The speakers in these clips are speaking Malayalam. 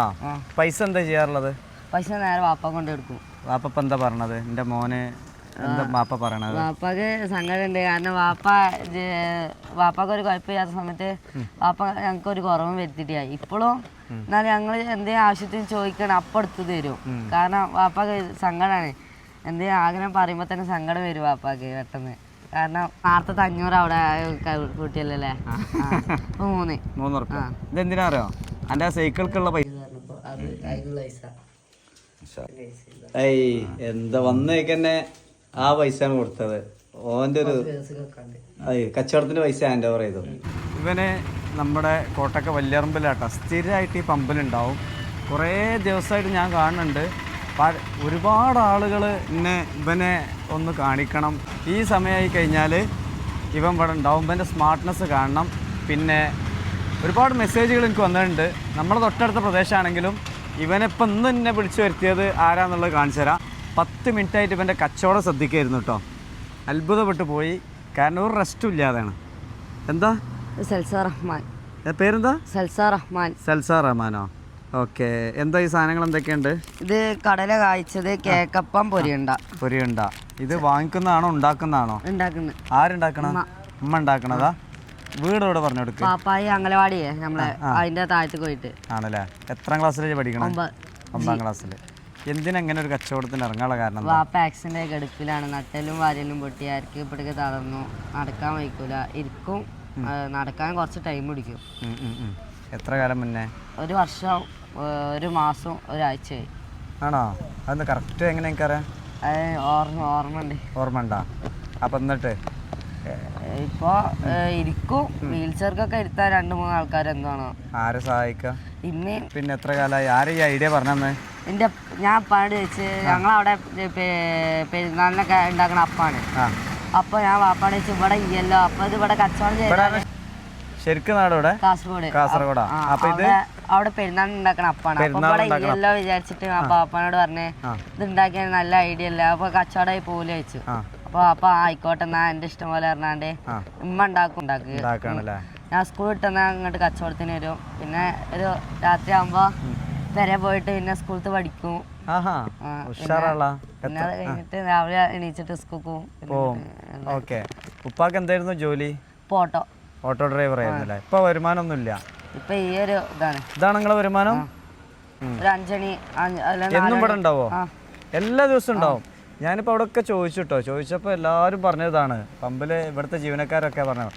ആ. പൈസ എന്താ ചെയ്യാറുള്ളത്? പൈസ നേരെ വാപ്പ കൊണ്ട് എടുക്കും വാപ്പ എന്താ പറഞ്ഞത് എന്റെ മോന് എന്താ വാപ്പ പറയണത്? വാപ്പക്ക് സങ്കടമുണ്ട് കാരണം വാപ്പ വാപ്പക്ക് ഒരു കുഴപ്പമില്ലാത്ത സമയത്ത് വാപ്പ ഞങ്ങൾക്ക് ഒരു കുറവും വരുത്തിയിട്ടില്ല. ഇപ്പോഴും എന്നാലും ഞങ്ങൾ എന്തെങ്കിലും ആവശ്യത്തിന് ചോദിക്കണം അപ്പം എടുത്തു തരും. കാരണം വാപ്പക്ക് സങ്കടമാണ് എന്തെങ്കിലും ആഗ്രഹം പറയുമ്പോൾ തന്നെ സങ്കടം വരും വാപ്പാക്ക് പെട്ടെന്ന്. കാരണം നേരത്തെ അഞ്ഞൂറ് അവിടെ കൂട്ടിയല്ലേ മൂന്ന്. മൂന്ന് ഇതെന്തിനാ അറിയോ? എന്റെ സൈക്കിൾക്കുള്ള പൈസ ഏയ് എന്താ വന്നേക്കന്നെ ആ പൈസയാണ് കൊടുത്തത്. ഓന്റെ ഒരു അയ്യ കച്ചവടത്തിന്റെ പൈസ ഹാൻഡ് ഓവർ ചെയ്തു. ഇവന് നമ്മുടെ കോട്ടക്ക വല്യറമ്പിലാട്ടോ. സ്ഥിരമായിട്ട് ഈ പമ്പിലുണ്ടാവും. കുറേ ദിവസമായിട്ട് ഞാൻ കാണുന്നുണ്ട്. ഒരുപാട് ആളുകൾ ഇന്നെ ഇവനെ ഒന്ന് കാണിക്കണം. ഈ സമയമായി കഴിഞ്ഞാൽ ഇവൻ ഇവിടെ ഉണ്ടാവും ഇവന്റെ സ്മാർട്ട്നെസ് കാണണം. പിന്നെ ഒരുപാട് മെസ്സേജുകൾ എനിക്ക് വന്നിട്ടുണ്ട്. നമ്മുടെ തൊട്ടടുത്ത പ്രദേശമാണെങ്കിലും ഇവനിപ്പം ഇന്ന് എന്നെ വിളിച്ചു വരുത്തിയത് ആരാന്നുള്ളത് കാണിച്ചു തരാം. പത്ത് മിനിറ്റായിട്ട് ഇവന്റെ കച്ചവടം ശ്രദ്ധിക്കായിരുന്നു കേട്ടോ അത്ഭുതപ്പെട്ട് പോയി. കാരണം ഒരു റെസ്റ്റും ഇല്ലാതെയാണ്. എന്താ? സൽസാർ റഹ്മാൻ. പേരെന്താ? സൽസാർ റഹ്മാൻ. സൽസാർ റഹ്മാനോ? ഓക്കെ. എന്താ ഈ സാധനങ്ങൾ എന്തൊക്കെയുണ്ട്? ഇത് കടല കായ്ച്ചത് കേക്കപ്പം പൊരിയുണ്ട. പൊരിയുണ്ട. ഇത് വാങ്ങിക്കുന്നതാണോ ഉണ്ടാക്കുന്നതാണോ? ഉണ്ടാക്കുന്നത് ആരുണ്ടാക്കണ? ഉമ്മ ഉണ്ടാക്കണതാ? വീട് ഇവിടെ പറഞ്ഞു കൊടുക്കുക പാപ്പായി അംഗനവാടിയെ നമ്മളെ അതിന്റെ താഴത്ത് പോയിട്ട്. ആണല്ലേ? എത്രാം ക്ലാസ്സിലേക്ക് പഠിക്കണം? ഒമ്പത് ക്ലാസ്സിൽ എന്തിനങ്ങനെ ഒരു കച്ചവടത്തിന് ഇറങ്ങാനുള്ള കാരണം? വാപ്പ ആക്സിഡന്റ് കിടപ്പിലാണ് നട്ടലും വാരലും പൊട്ടി ആർക്ക് ഇപ്പോഴേക്ക് തളർന്നു. നടക്കാൻ വയ്ക്കൂല. ഇരിക്കും. നടക്കാൻ കുറച്ച് ടൈം പിടിക്കും. എത്ര കാലം മുന്നേ? ഒരു വർഷം ഒരു മാസം ഒരാഴ്ചയായി. ആണോ? അതൊന്ന് കറക്റ്റ് എങ്ങനെ എനിക്കറിയാം? ഓർമ്മ ഓർമ്മ ഉണ്ട് ഓർമ്മ ഉണ്ടോ അപ്പം എന്നിട്ട്? ഇപ്പോൾ ഇരിക്കും. വീൽ ചെയർക്കൊക്കെ ഇരുത്താൻ രണ്ട് മൂന്ന് ആൾക്കാർ എന്താണോ? ആരെ സഹായിക്കാം? ഇന്ന് പിന്നെ എത്ര കാലമായി ആരെ ഈ ഐഡിയ പറഞ്ഞേ എന്റെ ഞാൻ പാട് വെച്ച് ഞങ്ങളവിടെ പെരുന്നാളിനൊക്കെ ഉണ്ടാക്കണ അപ്പാണ്. അപ്പൊ ഞാൻ വാപ്പാട് വെച്ച് ഇവിടെ ഇല്ലല്ലോ അപ്പൊ ഇത് ഇവിടെ കച്ചവടം ചെയ്താൽ ശരിക്കും നാട് ഇവിടെ? കാസർഗോഡ്. കാസർഗോഡാ? ആ, അപ്പൊ ഇത്? അവിടെ പെരുന്നാളിന് ഉണ്ടാക്കണ അപ്പാണ്. അപ്പൊ ഇവിടെ ഇല്ലല്ലോ വിചാരിച്ചിട്ട് അപ്പൊ അപ്പനോട് പറഞ്ഞേ. ഇത് ഉണ്ടാക്കിയാൽ നല്ല ഐഡിയ അല്ല? അപ്പൊ കച്ചവടമായി പോലെ വെച്ചു. അപ്പൊ അപ്പൊ ആയിക്കോട്ടെ എന്നാ എന്റെ ഇഷ്ടം പോലെ പറഞ്ഞാണ്ട് ഉമ്മ ഉണ്ടാക്കും ഉണ്ടാക്കുക ഞാൻ സ്കൂൾ വിട്ടെന്നാ അങ്ങോട്ട് കച്ചവടത്തിന് വരും. പിന്നെ ഒരു രാത്രി ആകുമ്പോ പെരെ പോയിട്ട് പിന്നെ സ്കൂളത്ത് പഠിക്കും. പിന്നെ അത് കഴിഞ്ഞിട്ട് രാവിലെ എണീച്ചിട്ട് ഓക്കെ. ഉപ്പാക്ക് എന്തായിരുന്നു ജോലി? ഓട്ടോ. ഓട്ടോ ഡ്രൈവർ ആയിരുന്നല്ലേ? ഇപ്പൊ വരുമാനമൊന്നുമില്ല? ഇപ്പൊ ഈ ഒരു ഇതാണ്. ഇതാണ് നിങ്ങളെ വരുമാനം? ഒരു അഞ്ചണി എന്നും. ഇവിടെ ഉണ്ടാവോ? എല്ലാ ദിവസവും ഉണ്ടാവും? ഞാനിപ്പോൾ അവിടെയൊക്കെ ചോദിച്ചു കേട്ടോ ചോദിച്ചപ്പോൾ എല്ലാവരും പറഞ്ഞതാണ്. പമ്പിൽ ഇവിടുത്തെ ജീവനക്കാരൊക്കെ പറഞ്ഞത്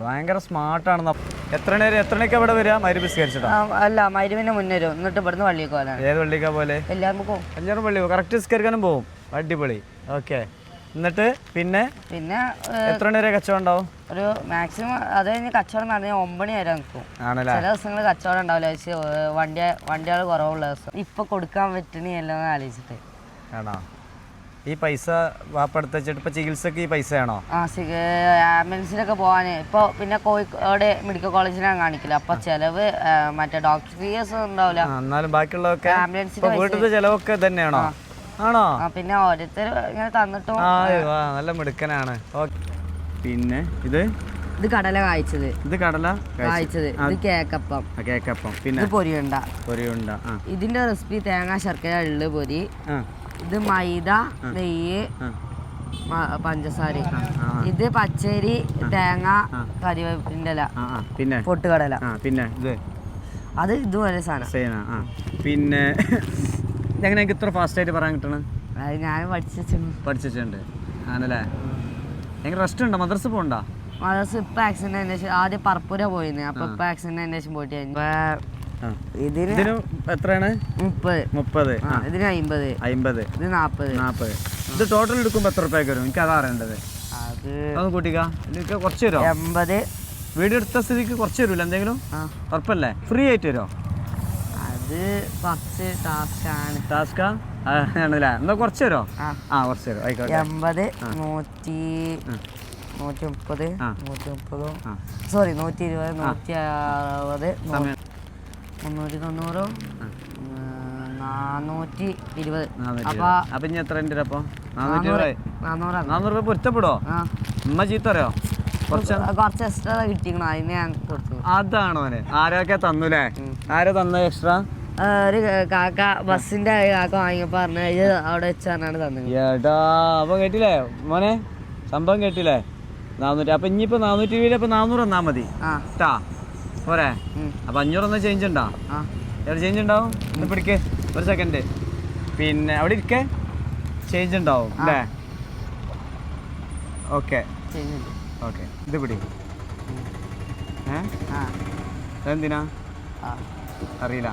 ഭയങ്കര സ്മാർട്ടാണെന്ന് എത്ര നേരം എത്ര മണിക്ക് അവിടെ വരിക? മരി സ്കരിച്ചിട്ടോ അല്ല മരുവിന് മുന്നേ വരും. എന്നിട്ട് ഇവിടുന്ന് പോകാനാണ്. ഏത് പള്ളിക്കാ പോലെ എല്ലാവരും പള്ളി കറക്റ്റ് സ്കരിക്കാനും പോകും അടിപൊളി. ഓക്കെ എന്നിട്ട് പിന്നെ? പിന്നെ എത്ര മണി വരെ കച്ചവടം ഉണ്ടാവും? ഒരു മാക്സിമം അത് കഴിഞ്ഞ് കച്ചവടം നടന്നാൽ ഒമ്പണി വരെ നിൽക്കും ആണല്ലേ? ചില ദിവസങ്ങൾ കച്ചവടം ഉണ്ടാവില്ല. വണ്ടിയ വണ്ടി വണ്ടികൾ കുറവുള്ള ദിവസം. ഇപ്പൊ കൊടുക്കാൻ പറ്റണിയല്ലോ എന്ന് ആലോചിച്ചിട്ട്. ആണോ? ഈ പൈസ വാപ്പെടുത്ത് വെച്ചിട്ട് ഇപ്പൊ ചികിത്സക്ക് ഈ പൈസയാണോ? ആ സിഗ ആംബുലൻസിലൊക്കെ പോകാൻ ഇപ്പൊ പിന്നെ കോഴിക്കോട് മെഡിക്കൽ കോളേജിലാണ് കാണിക്കില്ല അപ്പൊ ചെലവ് മറ്റേ ഡോക്ടർ ഫീസ് ഉണ്ടാവില്ല എന്നാലും ബാക്കിയുള്ളതൊക്കെ ആംബുലൻസിന്റെ വീട്ടിലത്തെ ചെലവൊക്കെ തന്നെയാണോ ആണോ? പിന്നെ ഓരോരുത്തർ ഇങ്ങനെ തന്നിട്ടോ നല്ല മിടുക്കനാണ്. ഓക്കെ പിന്നെ ഇത്? ഇത് കടല കായ്ച്ചത്. ഇത് കടല കായ്ച്ചത്. ഇത് കേക്കപ്പം. കേക്കപ്പം. പിന്നെ? പൊരിയുണ്ട. പൊരിയുണ്ട ഇതിന്റെ റെസിപ്പി തേങ്ങ ശർക്കര ഉള്ളു പൊരി. ആ. ഇത് മൈദ നെയ്യ് പഞ്ചസാര. ഇത് പച്ചരി തേങ്ങ കരിവേപ്പിന്റെ ഇല. പിന്നെ? പൊട്ടുകടല. പിന്നെ ഇത്? അത് ഇതുപോലെ സാധനം. പിന്നെ എങ്ങനെ എനിക്ക് ഇത്ര ഫാസ്റ്റ് ആയിട്ട് പറയാൻ കിട്ടണം? അത് ഞാൻ പഠിച്ചു പഠിച്ചിട്ടുണ്ട് ആണല്ലേ? എങ്ങനെ റെസ്റ്റ് ഉണ്ടോ? മദ്രസ് പോകണ്ട മദ്രസ് ഇപ്പൊ ആക്സിഡന്റ് അന്വേഷിച്ചു ആദ്യം പറപ്പൂര പോയിരുന്നു അപ്പൊ ഇപ്പൊ ആക്സിഡന്റ് അന്വേഷിച്ചു പോയിട്ട് ഇതിന് ഇതിന് എത്രയാണ്? മുപ്പത്. മുപ്പത്. ഇതിന് അമ്പത് അമ്പത് ഇത് നാപ്പത്. നാൽപ്പത് ഇത് ടോട്ടൽ എടുക്കുമ്പോൾ എത്ര റുപ്യക്ക് വരും? എനിക്ക് അതാ അറിയേണ്ടത്. അത് കൂട്ടിക്ക. എനിക്ക് കുറച്ച് തരുമോ? എൺപത്. വീട് എടുത്ത സ്ഥിതിക്ക് കുറച്ച് തരൂല എന്തെങ്കിലും? ഉറപ്പല്ലേ? ഫ്രീ ആയിട്ട് തരുമോ? അത് കുറച്ച് ടാസ്കാണ് ടാസ്കാ ആണല്ലേ. എന്നാ കുറച്ച് തരുമോ? ആ. കുറച്ച് തരും. ആയിക്കോട്ടെ. എൺപത് നൂറ്റി നൂറ്റി മുപ്പത്. നൂറ്റി മുപ്പതും സോറി നൂറ്റി ഇരുപത് നൂറ്റി അറുപത് മുന്നൂറ്റി തൊണ്ണൂറും നാനൂറ്റി ഇരുപത് അപ്പൊ ഇനി എത്ര ഉണ്ട് അപ്പൊ? നാനൂറ്റി നാനൂറ് ഇരുപത് നാനൂറാണ് നാനൂറ് രൂപ പൊരുത്തപ്പെടോ ഉമ്മ ചീത്ത അറിയോ കുറച്ച് എക്സ്ട്രാ കിട്ടിക്കണം അതിന് ഞാൻ കൊടുത്തു. അതാണോ ആരൊക്കെ തന്നുലേ? ആരാ തന്ന എക്സ്ട്രാ ഒരു കാക്ക ബസ്സിന്റെ കാക്ക വാങ്ങിയപ്പോ പറഞ്ഞു അവിടെ വെച്ചാണ് തന്നത്. ഏട്ടാ അപ്പം കേട്ടില്ലേ? മോനെ സംഭവം കേട്ടില്ലേ? നാനൂറ്റി അപ്പൊ ഇനിയിപ്പോ നാനൂറ്റി ഇപ്പം നാനൂറ് തന്നാ മതി. ആ. പോരെ? അപ്പൊ അഞ്ഞൂറൊന്ന് ചേഞ്ച് ഉണ്ടോ? എവിടെ ചേഞ്ച് ഉണ്ടാവും? ഒന്ന് പിടിക്ക്. ഒരു സെക്കൻഡ് പിന്നെ അവിടെ ഇരിക്കേ. ചേഞ്ച് ഉണ്ടാവും അല്ലേ? ഓക്കെ ഓക്കെ ഇത് പിടി. എന്തിനാ അറിയില്ല.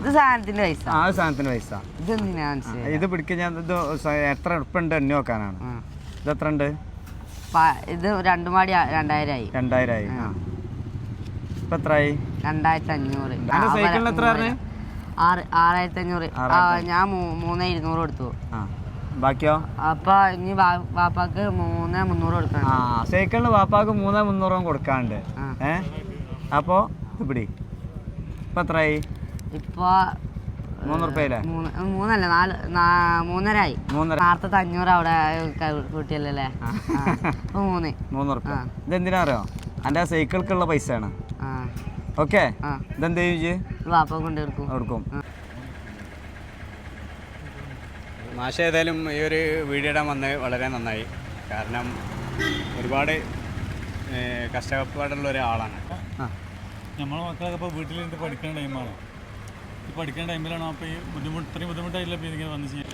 ഇത് സാധനത്തിന്റെ പൈസ. ആ ഒരു സാധനത്തിന് പൈസ. ഇതെന്തിനാ മനസ്സിലായി ഇത് പിടിക്കുക ഞാൻ ഇത് എത്ര ഉറുപ്പുണ്ട് എണ്ണി നോക്കാനാണ് ഇത് എത്ര ഉണ്ട് ഇത് രണ്ടു മാടി രണ്ടായിരം ആയി രണ്ടായിരമായി ആയി ആ. ഇപ്പം എത്രയായി രണ്ടായിരത്തി അഞ്ഞൂറ് ആ, സൈക്കിളിന് എത്ര? ആറ് ആറായിരത്തി അഞ്ഞൂറ് ഞാൻ മൂന്ന് ഇരുന്നൂറ് കൊടുത്തു. ബാക്കിയോ? അപ്പൊ ഇനി വാപ്പാക്ക് മൂന്ന് മുന്നൂറ് കൊടുക്കണം. ആ സൈക്കിളിന് വാപ്പാക്ക് മൂന്നേ മുന്നൂറും കൊടുക്കാണ്ട്. ഏ? അപ്പോ ഇപ്പിടി ഇപ്പൊ എത്രയായി ഇപ്പൊ മൂന്നല്ല നാല് മൂന്നരായി. മൂന്നര. നേരത്തെ അഞ്ഞൂറ് അവിടെ കൂട്ടിയല്ലേ അപ്പൊ മൂന്ന് മൂന്ന്. ഉറുപ്പ്യ ആ. ഇതെന്തിനാ അറിയോ? എന്റെ സൈക്കിൾക്കുള്ള പൈസ ആ ഓക്കെ. ആ. ഇതെന്ത് വാപ്പ കൊണ്ട് കൊടുക്കും കൊടുക്കും മാഷ ഏതായാലും ഈ ഒരു വീഡിയോ ഇടാൻ വന്നത് വളരെ നന്നായി. കാരണം ഒരുപാട് കഷ്ടപ്പാടുള്ള ഒരാളാണ്. നമ്മളെ മക്കളൊക്കെ ഇപ്പോൾ വീട്ടിലിരുന്ന് പഠിക്കുന്ന ടൈമാണ് ഈ പഠിക്കുന്ന ടൈമിലാണ് അപ്പോൾ ഈ ബുദ്ധിമുട്ട് ഇത്രയും ബുദ്ധിമുട്ടായില്ല ഇപ്പോൾ ഇതിങ്ങനെ വന്ന് ചെയ്യാൻ?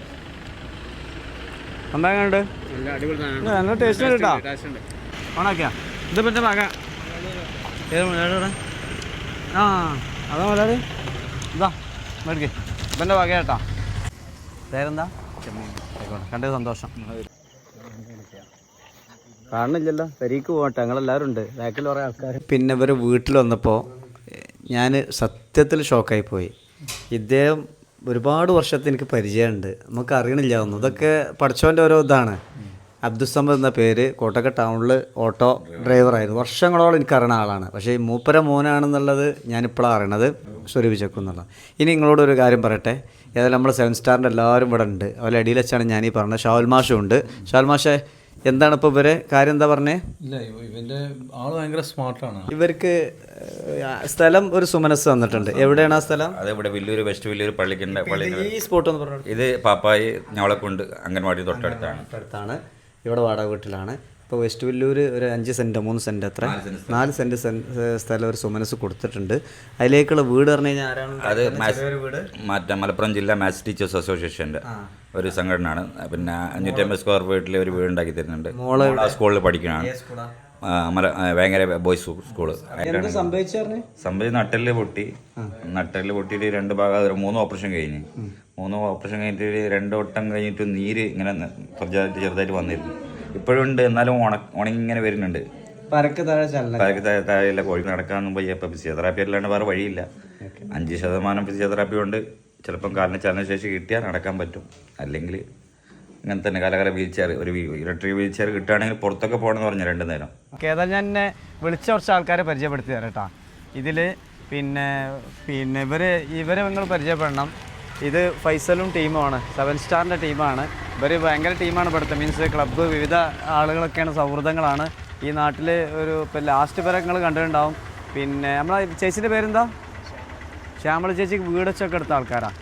എന്താ കണ്ട് നല്ല ടേസ്റ്റ് ഉണ്ട് കേട്ടോ. ഓണാക്കിയാ? ഇത് പിന്നെ പാക ഏത് ആ അതാ മുതലാളി. ഇതാ മേടിക്ക് ഇവന്റെ പാക കേട്ടാ പേരെന്താ? ആയിക്കോട്ടെ കണ്ടത് സന്തോഷം. കാണുന്നില്ലല്ലോ. പെരീക്ക് പോകട്ടെ. ഞങ്ങളെല്ലാവരും ഉണ്ട്. ബാക്കിൽ കുറേ ആൾക്കാർ പിന്നെ ഇവർ വീട്ടിൽ വന്നപ്പോൾ ഞാൻ സത്യത്തിൽ ഷോക്കായി പോയി. ഇദ്ദേഹം ഒരുപാട് വർഷത്തെ എനിക്ക് പരിചയമുണ്ട്. നമുക്ക് അറിയണില്ല ഒന്നും ഇതൊക്കെ പഠിച്ചവന്റെ ഓരോ ഇതാണ്. അബ്ദുസമ്മദ് എന്ന പേര് കോട്ടക്ക ടൗണിൽ ഓട്ടോ ഡ്രൈവറായിരുന്നു വർഷങ്ങളോളം എനിക്ക് അറിയുന്ന ആളാണ്. പക്ഷേ ഈ മൂപ്പര മോനാണെന്നുള്ളത് ഞാനിപ്പോഴാണ് അറിയണത്. സ്വരൂപിച്ചേക്കും എന്നുള്ളത് ഇനി നിങ്ങളോട് ഒരു കാര്യം പറയട്ടെ. ഏതായാലും നമ്മൾ സെവൻ സ്റ്റാറിന്റെ എല്ലാവരും ഇവിടെ ഉണ്ട്. അതുപോലെ അടിയിൽ വെച്ചാണ് ഞാൻ ഈ പറഞ്ഞത്. ഷാവൽ മാഷും ഉണ്ട്. ഷാവൽ മാഷേ എന്താണ് ഇപ്പോൾ ഇവരെ കാര്യം എന്താ പറഞ്ഞേ? ഇല്ല ഇവന്റെ ആൾ ഭയങ്കര സ്മാർട്ടാണ് ഇവർക്ക് സ്ഥലം ഒരു സുമനസ് തന്നിട്ടുണ്ട്. എവിടെയാണ് ആ സ്ഥലം? അത് ഇവിടെ വലിയൊരു വെസ്റ്റ് വലിയൊരു പള്ളിക്കുണ്ട് പള്ളി ഈ സ്പോട്ട് എന്ന് പറഞ്ഞു. ഇത് പാപ്പായി ഞവളക്കുണ്ട് അംഗൻവാടി തൊട്ടടുത്താണ്. അടുത്താണ് ഇവിടെ വാടക വീട്ടിലാണ്. ഇപ്പോൾ വെസ്റ്റ് വില്ലൂർ ഒരു അഞ്ച് സെന്റ് മൂന്ന് സെന്റ് അത്ര. നാല് സെന്റ് സ്ഥലം. ഒരു സുമനസ് കൊടുത്തിട്ടുണ്ട്. അതിലേക്കുള്ള വീട് പറഞ്ഞു കഴിഞ്ഞാൽ ആരാണ് അത് വീട്? മറ്റേ മലപ്പുറം ജില്ലാ മാത്സ് ടീച്ചേഴ്സ് അസോസിയേഷന്റെ ഒരു സംഘടനയാണ്. പിന്നെ അഞ്ഞൂറ്റമ്പത് സ്ക്വയർ ഫീറ്റിൽ ഒരു വീട് ഉണ്ടാക്കി തരുന്നുണ്ട്. മോൾ സ്കൂളിൽ ആ, ഭയങ്കര ബോയ്സ് സ്കൂൾ. സംഭവിച്ചു നട്ടലിൽ നട്ടൽ പൊട്ടി. നട്ടൽ പൊട്ടിയിട്ട് രണ്ട് ഭാഗം മൂന്ന് ഓപ്പറേഷൻ കഴിഞ്ഞ്. മൂന്ന് ഓപ്പറേഷൻ കഴിഞ്ഞിട്ട് രണ്ട് വട്ടം കഴിഞ്ഞിട്ട് നീര് ഇങ്ങനെ ന- ചെറുതായിട്ട് വന്നിരുന്നു. ഇപ്പോഴും ഉണ്ട് എന്നാലും ഉണ ഉണങ്ങി ഇങ്ങനെ വരുന്നുണ്ട്. പരക്ക് താഴെ താഴെയല്ല കോഴിക്ക് താഴെ പോയി അപ്പൊ നടക്കാനൊന്നും ഇപ്പം ഫിസിയോതെറാപ്പി അല്ലാണ്ട് വേറെ വഴിയില്ല. അഞ്ച് ശതമാനം ഫിസിയോതെറാപ്പി കൊണ്ട് ചിലപ്പം കാലിന് ചലനശേഷി കിട്ടിയാൽ നടക്കാൻ പറ്റും. അല്ലെങ്കിൽ ഇങ്ങനെ തന്നെ കാലകാല വീൽ ചെയർ ഒരു ഇലക്ട്രിക് വീൽ ചെയർ കിട്ടുകയാണെങ്കിൽ പുറത്തൊക്കെ പോകണമെന്ന് പറഞ്ഞു രണ്ടു നേരം. ഏതായാലും ഞാൻ എന്നെ വിളിച്ച കുറച്ച് ആൾക്കാരെ പരിചയപ്പെടുത്തി തരാം കേട്ടോ. ഇതിൽ പിന്നെ പിന്നെ ഇവർ ഇവരെ നിങ്ങൾ പരിചയപ്പെടണം. ഇത് ഫൈസലും ടീമുമാണ്. സെവൻ സ്റ്റാറിന്റെ ടീമാണ്. ഇവർ ഭയങ്കര ടീമാണ് ഇവിടുത്തെ. മീൻസ് ക്ലബ്ബ് വിവിധ ആളുകളൊക്കെയാണ് സൗഹൃദങ്ങളാണ്. ഈ നാട്ടിൽ ഒരു ഇപ്പം ലാസ്റ്റ് വരെ നിങ്ങൾ കണ്ടിട്ടുണ്ടാവും. പിന്നെ നമ്മളെ ചേച്ചിന്റെ പേരെന്താ? ശ്യാമള ചേച്ചിക്ക് വീടൊച്ചൊക്കെ എടുത്ത ആൾക്കാരാണ്